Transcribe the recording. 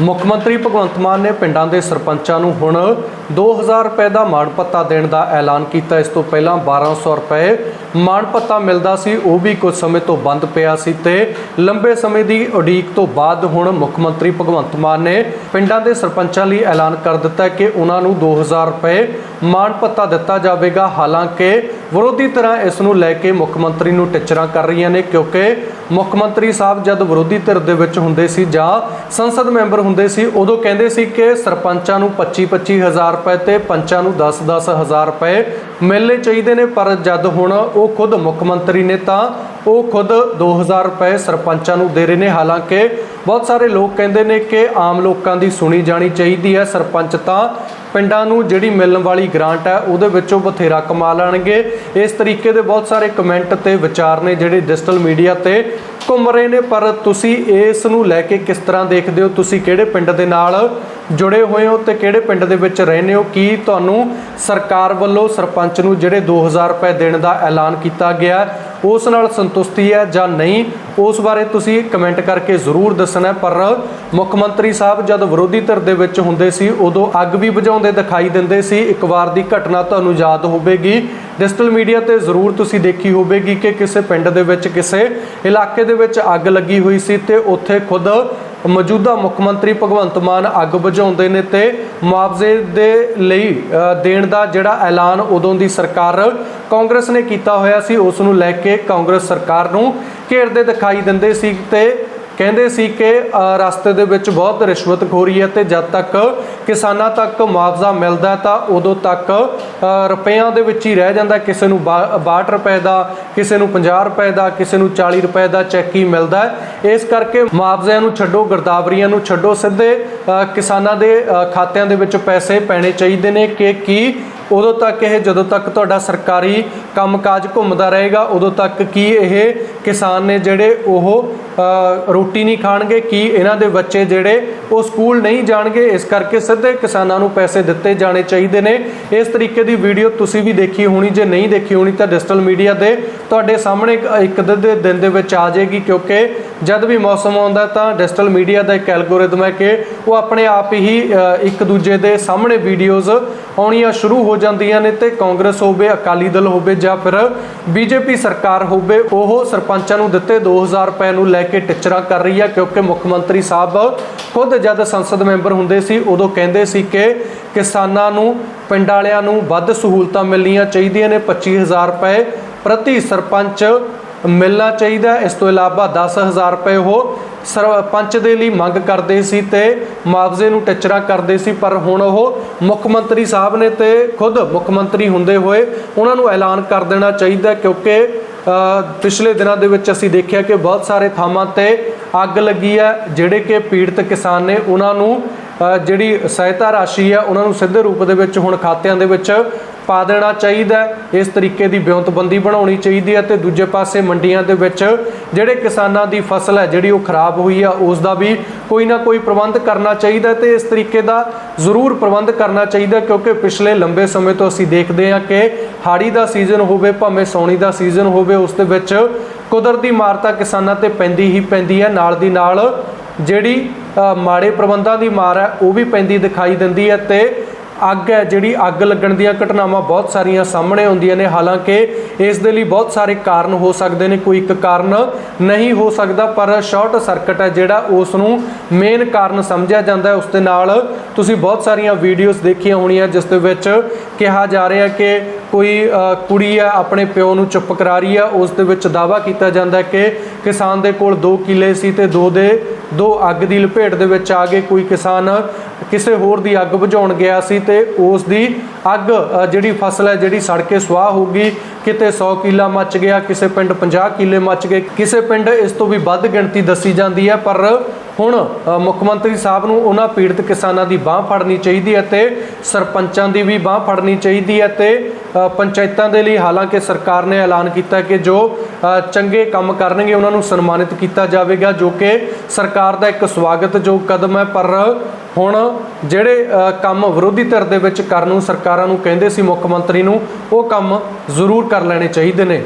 ਮੁੱਖ ਮੰਤਰੀ ਭਗਵੰਤ ਮਾਨ ਨੇ ਪਿੰਡਾਂ ਦੇ ਸਰਪੰਚਾਂ ਨੂੰ ਹੁਣ 2000 ਰੁਪਏ ਦਾ ਮਾਣ ਪੱਤਾ ਦੇਣ ਦਾ ਐਲਾਨ ਕੀਤਾ। ਇਸ ਤੋਂ ਪਹਿਲਾਂ 1200 ਰੁਪਏ ਮਾਣ ਪੱਤਾ ਮਿਲਦਾ ਸੀ, ਉਹ ਵੀ ਕੁਝ ਸਮੇਂ ਤੋਂ ਬੰਦ ਪਿਆ ਸੀ ਤੇ ਲੰਬੇ ਸਮੇਂ ਦੀ ਉਡੀਕ ਤੋਂ ਬਾਅਦ ਹੁਣ ਮੁੱਖ ਮੰਤਰੀ ਭਗਵੰਤ ਮਾਨ ਨੇ ਪਿੰਡਾਂ ਦੇ ਸਰਪੰਚਾਂ ਲਈ ਐਲਾਨ ਕਰ ਦਿੱਤਾ ਕਿ ਉਹਨਾਂ ਨੂੰ 2000 ਰੁਪਏ ਮਾਣ ਪੱਤਾ ਦਿੱਤਾ ਜਾਵੇਗਾ। ਹਾਲਾਂਕਿ ਵਿਰੋਧੀ ਤਰ੍ਹਾਂ ਇਸ ਨੂੰ ਲੈ ਕੇ ਮੁੱਖ ਮੰਤਰੀ ਨੂੰ ਟਿੱਚਰਾਂ ਕਰ ਰਹੀਆਂ ਨੇ ਕਿਉਂਕਿ ਮੁੱਖ ਮੰਤਰੀ ਸਾਹਿਬ ਜਦ ਵਿਰੋਧੀ ਧਿਰ ਦੇ ਵਿੱਚ ਹੁੰਦੇ ਸੀ ਜਾਂ ਸੰਸਦ ਮੈਂਬਰ ਹੁੰਦੇ ਸੀ, ਉਦੋਂ ਕਹਿੰਦੇ ਸੀ ਕਿ ਸਰਪੰਚਾਂ ਨੂੰ 25 25000 ਰੁਪਏ ਤੇ ਪੰਚਾਂ ਨੂੰ 10 10000 ਰੁਪਏ ਮਿਲਣੇ ਚਾਹੀਦੇ ਨੇ, ਪਰ ਜਦ ਹੁਣ ਉਹ ਖੁਦ ਮੁੱਖ ਮੰਤਰੀ ਨੇ ਤਾਂ ਉਹ ਖੁਦ 2000 ਰੁਪਏ ਸਰਪੰਚਾਂ ਨੂੰ ਦੇ ਰਹੇ ਨੇ। ਹਾਲਾਂਕਿ ਬਹੁਤ ਸਾਰੇ ਲੋਕ ਕਹਿੰਦੇ ਨੇ ਕਿ ਆਮ ਲੋਕਾਂ ਦੀ ਸੁਣੀ ਜਾਣੀ ਚਾਹੀਦੀ ਹੈ, ਸਰਪੰਚ ਤਾਂ ਪਿੰਡਾਂ ਨੂੰ ਜਿਹੜੀ ਮਿਲਣ ਵਾਲੀ ਗ੍ਰਾਂਟ ਹੈ, ਉਹਦੇ ਵਿੱਚੋਂ ਬਥੇਰਾ ਕਮਾ ਲੈਣਗੇ। ਇਸ ਤਰੀਕੇ ਦੇ ਬਹੁਤ ਸਾਰੇ ਕਮੈਂਟ ਤੇ ਵਿਚਾਰ ਨੇ, ਜਿਹੜੇ ਡਿਜੀਟਲ ਮੀਡੀਆ ਤੇ ਘੁੰਮ ਰਹੇ ਨੇ, ਪਰ ਤੁਸੀਂ ਇਸ ਨੂੰ ਲੈ ਕੇ ਕਿਸ ਤਰ੍ਹਾਂ ਦੇਖਦੇ ਹੋ? ਤੁਸੀਂ ਕਿਹੜੇ ਪਿੰਡ ਦੇ ਨਾਲ ਜੁੜੇ ਹੋਏ ਹੋ ਤੇ ਕਿਹੜੇ ਪਿੰਡ ਦੇ ਵਿੱਚ ਰਹਿੰਦੇ ਹੋ? ਕੀ ਤੁਹਾਨੂੰ ਸਰਕਾਰ ਵੱਲੋਂ ਸਰਪੰਚ ਨੂੰ ਜਿਹੜੇ 2000 ਰੁਪਏ ਦੇਣ ਦਾ ਐਲਾਨ ਕੀਤਾ ਗਿਆ ਉਸ ਨਾਲ ਸੰਤੁਸ਼ਟੀ ਹੈ ਜਾਂ ਨਹੀਂ, ਉਸ ਬਾਰੇ ਤੁਸੀਂ ਕਮੈਂਟ ਕਰਕੇ ਜ਼ਰੂਰ ਦੱਸਣਾ ਪਰ ਮੁੱਖ ਮੰਤਰੀ ਸਾਹਿਬ ਜਦ ਵਿਰੋਧੀ ਧਿਰ ਦੇ ਵਿੱਚ ਹੁੰਦੇ ਸੀ, ਉਦੋਂ ਅੱਗ ਵੀ ਬੁਝਾਉਂਦੇ ਦਿਖਾਈ ਦਿੰਦੇ ਸੀ। ਇੱਕ ਵਾਰ ਦੀ ਘਟਨਾ ਤੁਹਾਨੂੰ ਯਾਦ ਹੋਵੇਗੀ। ਡਿਜੀਟਲ ਮੀਡੀਆ ਤੇ ਜ਼ਰੂਰ ਤੁਸੀਂ ਦੇਖੀ ਹੋਵੇਗੀ ਕਿ ਕਿਸੇ ਪਿੰਡ ਦੇ ਵਿੱਚ, ਕਿਸੇ ਇਲਾਕੇ ਦੇ ਵਿੱਚ ਅੱਗ ਲੱਗੀ ਹੋਈ ਸੀ ਤੇ ਉੱਥੇ ਖੁਦ ਮੌਜੂਦਾ ਮੁੱਖ ਮੰਤਰੀ ਭਗਵੰਤ ਮਾਨ ਅੱਗ ਬੁਝਾਉਂਦੇ ਨੇ ਤੇ ਮੁਆਵਜ਼ੇ ਦੇ ਲਈ ਦੇਣ ਦਾ ਜਿਹੜਾ ਐਲਾਨ ਉਦੋਂ ਦੀ ਸਰਕਾਰ ਕਾਂਗਰਸ ਨੇ ਕੀਤਾ ਹੋਇਆ ਸੀ, ਉਸ ਨੂੰ ਲੈ ਕੇ ਕਾਂਗਰਸ ਸਰਕਾਰ ਨੂੰ ਘੇਰਦੇ ਦਿਖਾਈ ਦਿੰਦੇ ਸੀ ਤੇ ਕਹਿੰਦੇ ਸੀ ਕਿ ਰਸਤੇ ਦੇ ਵਿੱਚ ਬਹੁਤ ਰਿਸ਼ਵਤਖੋਰੀ ਹੈ ਤੇ ਜਦ ਤੱਕ ਕਿਸਾਨਾਂ ਤੱਕ ਮੁਆਵਜ਼ਾ ਮਿਲਦਾ ਤਾਂ ਉਦੋਂ ਤੱਕ ਅ, ਰੁਪਈਆਂ ਦੇ ਵਿੱਚ ਹੀ ਰਹਿ ਜਾਂਦਾ ਕਿਸੇ ਨੂੰ ਬਾ- 62 ਰੁਪਏ ਦਾ ਕਿਸੇ ਨੂੰ 50 ਰੁਪਏ ਦਾ ਕਿਸੇ ਨੂੰ 40 ਰੁਪਏ ਦਾ ਚੈੱਕ ਹੀ ਮਿਲਦਾ ਇਸ ਕਰਕੇ ਮੁਆਵਜ਼ਿਆਂ ਨੂੰ ਛੱਡੋ ਗਰਦਾਵਰੀਆਂ ਨੂੰ ਛੱਡੋ ਸਿੱਧੇ ਕਿਸਾਨਾਂ ਦੇ ਖਾਤਿਆਂ ਦੇ ਵਿੱਚ ਪੈਸੇ ਪੈਣੇ ਚਾਹੀਦੇ ਨੇ ਕਿ ਕੀ ਉਦੋਂ ਤੱਕ ਇਹ ਜਦੋਂ ਤੱਕ ਤੁਹਾਡਾ ਸਰਕਾਰੀ ਕੰਮਕਾਜ ਘੁੰਮਦਾ ਰਹੇਗਾ, ਉਦੋਂ ਤੱਕ ਕੀ ਇਹ ਕਿਸਾਨ ਨੇ ਜਿਹੜੇ ਉਹ ਰੋਟੀ ਨਹੀਂ ਖਾਣਗੇ, ਕੀ ਇਹਨਾਂ ਦੇ ਬੱਚੇ ਜਿਹੜੇ ਉਹ ਸਕੂਲ ਨਹੀਂ ਜਾਣਗੇ, ਇਸ ਕਰਕੇ ਸਿੱਧੇ ਕਿਸਾਨਾਂ ਨੂੰ ਪੈਸੇ ਦਿੱਤੇ ਜਾਣੇ ਚਾਹੀਦੇ ਨੇ। ਇਸ ਤਰੀਕੇ ਦੀ ਵੀਡੀਓ ਤੁਸੀਂ ਵੀ ਦੇਖੀ ਹੋਣੀ, ਜੇ ਨਹੀਂ ਦੇਖੀ ਹੋਣੀ ਤਾਂ ਡਿਜੀਟਲ ਮੀਡੀਆ ਦੇ ਤੁਹਾਡੇ ਸਾਹਮਣੇ ਇੱਕ- ਇੱਕ ਦੇ ਦਿਨ ਦੇ ਵਿੱਚ ਆ ਜਾਏਗੀ, ਕਿਉਂਕਿ ਜਦ ਵੀ ਮੌਸਮ ਆਉਂਦਾ ਤਾਂ ਡਿਜੀਟਲ ਮੀਡੀਆ ਦਾ ਇੱਕ ਐਲਗੋਰਿਦਮ ਹੈ ਕਿ ਉਹ ਆਪਣੇ ਆਪ ਹੀ ਇੱਕ ਦੂਜੇ ਦੇ ਸਾਹਮਣੇ ਵੀਡੀਓਜ਼ ਆਉਣੀਆਂ ਸ਼ੁਰੂ ਹੋ ਜਾਂਦੀਆਂ ਨੇ ਤੇ ਕਾਂਗਰਸ ਹੋਵੇ, ਅਕਾਲੀ ਦਲ ਹੋਵੇ ਜਾਂ ਫਿਰ ਬੀਜੇਪੀ ਸਰਕਾਰ ਹੋਵੇ, ਉਹ ਸਰਪੰਚਾਂ ਨੂੰ ਦਿੱਤੇ 2000 ਰੁਪਏ ਨੂੰ ਲੈ ਕੇ ਟਿੱਚਰਾਂ ਕਰ ਰਹੀ ਹੈ ਕਿਉਂਕਿ ਮੁੱਖ ਮੰਤਰੀ ਸਾਹਿਬ ਖੁਦ ਜਦ ਸੰਸਦ ਮੈਂਬਰ ਹੁੰਦੇ ਸੀ, ਉਦੋਂ ਕਹਿੰਦੇ ਸੀ ਕਿ ਕਿਸਾਨਾਂ ਨੂੰ, ਪਿੰਡ ਵਾਲਿਆਂ ਨੂੰ ਵੱਧ ਸਹੂਲਤਾਂ ਮਿਲਣੀਆਂ ਚਾਹੀਦੀਆਂ ਨੇ 25000 ਰੁਪਏ ਪ੍ਰਤੀ ਸਰਪੰਚ ਮਿਲਣਾ ਚਾਹੀਦਾ ਇਸ ਤੋਂ ਇਲਾਵਾ 10000 ਰੁਪਏ ਉਹ ਸਰਪੰਚ ਦੇ ਲਈ ਮੰਗ ਕਰਦੇ ਸੀ ਤੇ ਮੁਆਵਜ਼ੇ ਨੂੰ ਟਿੱਚਰਾਂ ਕਰਦੇ ਸੀ, ਪਰ ਹੁਣ ਉਹ ਮੁੱਖ ਮੰਤਰੀ ਸਾਹਿਬ ਨੇ ਤੇ ਖੁਦ ਮੁੱਖ ਮੰਤਰੀ ਹੁੰਦੇ ਹੋਏ ਉਹਨਾਂ ਨੂੰ ਐਲਾਨ ਕਰ ਦੇਣਾ ਚਾਹੀਦਾ ਕਿਉਂਕਿ ਪਿਛਲੇ ਦਿਨਾਂ ਦੇ ਵਿੱਚ ਅਸੀਂ ਦੇਖਿਆ ਕਿ ਬਹੁਤ ਸਾਰੇ ਥਾਵਾਂ ਤੇ ਅੱਗ ਲੱਗੀ ਹੈ, ਜਿਹੜੇ ਕਿ ਪੀੜਤ ਕਿਸਾਨ ਨੇ ਉਹਨਾਂ ਨੂੰ ਜਿਹੜੀ ਸਹਾਇਤਾ ਰਾਸ਼ੀ ਹੈ, ਉਹਨਾਂ ਨੂੰ ਸਿੱਧੇ ਰੂਪ ਦੇ ਵਿੱਚ ਹੁਣ ਖਾਤਿਆਂ ਦੇ ਵਿੱਚ ਪਾ ਦੇਣਾ ਚਾਹੀਦਾ ਇਸ ਤਰੀਕੇ ਦੀ ਬਿਉਂਤਬੰਦੀ ਬਣਾਉਣੀ ਚਾਹੀਦੀ ਹੈ ਤੇ ਦੂਜੇ ਪਾਸੇ ਮੰਡੀਆਂ ਦੇ ਵਿੱਚ ਜਿਹੜੇ ਕਿਸਾਨਾਂ ਦੀ ਫਸਲ ਹੈ, ਜਿਹੜੀ ਉਹ ਖਰਾਬ ਹੋਈ ਆ ਉਸ ਦਾ ਵੀ ਕੋਈ ਨਾ ਕੋਈ ਪ੍ਰਬੰਧ ਕਰਨਾ ਚਾਹੀਦਾ ਹੈ ਤੇ ਇਸ ਤਰੀਕੇ ਦਾ ਜ਼ਰੂਰ ਪ੍ਰਬੰਧ ਕਰਨਾ ਚਾਹੀਦਾ ਕਿਉਂਕਿ ਪਿਛਲੇ ਲੰਬੇ ਸਮੇਂ ਤੋਂ ਅਸੀਂ ਦੇਖਦੇ ਹਾਂ ਕਿ ਹਾੜੀ ਦਾ ਸੀਜ਼ਨ ਹੋਵੇ, ਭਾਵੇਂ ਸੌਣੀ ਦਾ ਸੀਜ਼ਨ ਹੋਵੇ, ਉਸ ਦੇ ਵਿੱਚ ਕੁਦਰਤੀ ਮਾਰ ਤਾਂ ਕਿਸਾਨਾਂ ਤੇ ਪੈਂਦੀ ਹੀ ਪੈਂਦੀ ਹੈ। ਨਾਲ ਦੀ ਨਾਲ ਜਿਹੜੀ ਮਾੜੇ ਪ੍ਰਬੰਧਾਂ ਦੀ ਮਾਰ ਹੈ, ਉਹ ਵੀ ਪੈਂਦੀ ਦਿਖਾਈ ਦਿੰਦੀ ਹੈ ਤੇ ਅੱਗ ਹੈ, ਜਿਹੜੀ ਅੱਗ ਲੱਗਣ ਦੀਆਂ ਘਟਨਾਵਾਂ ਬਹੁਤ ਸਾਰੀਆਂ ਸਾਹਮਣੇ ਆਉਂਦੀਆਂ ਨੇ। ਹਾਲਾਂਕਿ ਇਸ ਦੇ ਲਈ ਬਹੁਤ ਸਾਰੇ ਕਾਰਨ ਹੋ ਸਕਦੇ ਨੇ। ਕੋਈ ਇੱਕ ਕਾਰਨ ਨਹੀਂ ਹੋ ਸਕਦਾ, ਪਰ ਸ਼ਾਰਟ ਸਰਕਟ ਹੈ, ਜਿਹੜਾ ਉਸ ਨੂੰ ਮੇਨ ਕਾਰਨ ਸਮਝਿਆ ਜਾਂਦਾ ਹੈ। ਉਸ ਦੇ ਨਾਲ ਤੁਸੀਂ ਬਹੁਤ ਸਾਰੀਆਂ ਵੀਡੀਓਜ਼ ਦੇਖੀਆਂ ਹੋਣੀਆਂ, ਜਿਸ ਦੇ ਵਿੱਚ ਕਿਹਾ ਜਾ ਰਿਹਾ ਕਿ ਕੋਈ ਕੁੜੀ ਹੈ, ਆਪਣੇ ਪਿਓ ਨੂੰ ਚੁੱਪ ਕਰਾ ਰਹੀ ਹੈ। ਉਸ ਦੇ ਵਿੱਚ ਦਾਵਾ ਕੀਤਾ ਜਾਂਦਾ ਕਿ ਕਿਸਾਨ ਦੇ ਕੋਲ 2 ਕਿੱਲੇ ਸੀ ਤੇ ਦੋ ਦੇ, ਦੋ ਅੱਗ ਦੀ ਲਪੇਟ ਦੇ ਵਿੱਚ ਆ ਗਏ ਕੋਈ ਕਿਸਾਨ ਕਿਸੇ ਹੋਰ ਦੀ ਅੱਗ ਬੁਝਾਉਣ ਗਿਆ ਸੀ ਤੇ ਉਸ ਦੀ ਅੱਗ ਜਿਹੜੀ ਫਸਲ ਹੈ, ਜਿਹੜੀ ਸੜ ਕੇ ਸੁਆਹ ਹੋ ਗਈ, ਕਿਤੇ 100 ਕਿੱਲਾ ਮੱਚ ਗਿਆ, ਕਿਸੇ ਪਿੰਡ 50 ਕਿੱਲੇ ਮੱਚ ਗਏ, ਕਿਸੇ ਪਿੰਡ ਇਸ ਤੋਂ ਵੀ ਵੱਧ ਗਿਣਤੀ ਦੱਸੀ ਜਾਂਦੀ ਹੈ, ਪਰ ਹੁਣ ਮੁੱਖ ਮੰਤਰੀ ਸਾਹਿਬ ਨੂੰ ਉਹਨਾਂ ਪੀੜਤ ਕਿਸਾਨਾਂ ਦੀ ਬਾਹ ਫੜਨੀ ਚਾਹੀਦੀ ਹੈ ਤੇ ਸਰਪੰਚਾਂ ਦੀ ਵੀ ਬਾਹ ਫੜਨੀ ਚਾਹੀਦੀ ਹੈ ਤੇ ਪੰਚਾਇਤਾਂ ਦੇ ਲਈ ਹਾਲਾਂਕਿ ਸਰਕਾਰ ਨੇ ਐਲਾਨ ਕੀਤਾ ਕਿ ਜੋ ਚੰਗੇ ਕੰਮ ਕਰਨਗੇ, ਉਹਨਾਂ ਨੂੰ ਸਨਮਾਨਿਤ ਕੀਤਾ ਜਾਵੇਗਾ, ਜੋ ਕਿ ਸਰਕਾਰ ਦਾ ਇੱਕ ਸਵਾਗਤਯੋਗ ਕਦਮ ਹੈ। ਪਰ ਹੁਣ ਜਿਹੜੇ ਕੰਮ ਵਿਰੋਧੀ ਧਿਰ ਦੇ ਵਿੱਚ ਕਰਨ ਨੂੰ ਸਰਕਾਰਾਂ ਨੂੰ ਕਹਿੰਦੇ ਸੀ, ਮੁੱਖ ਮੰਤਰੀ ਨੂੰ, ਉਹ ਕੰਮ ਜ਼ਰੂਰ ਕਰ ਲੈਣੇ ਚਾਹੀਦੇ ਨੇ।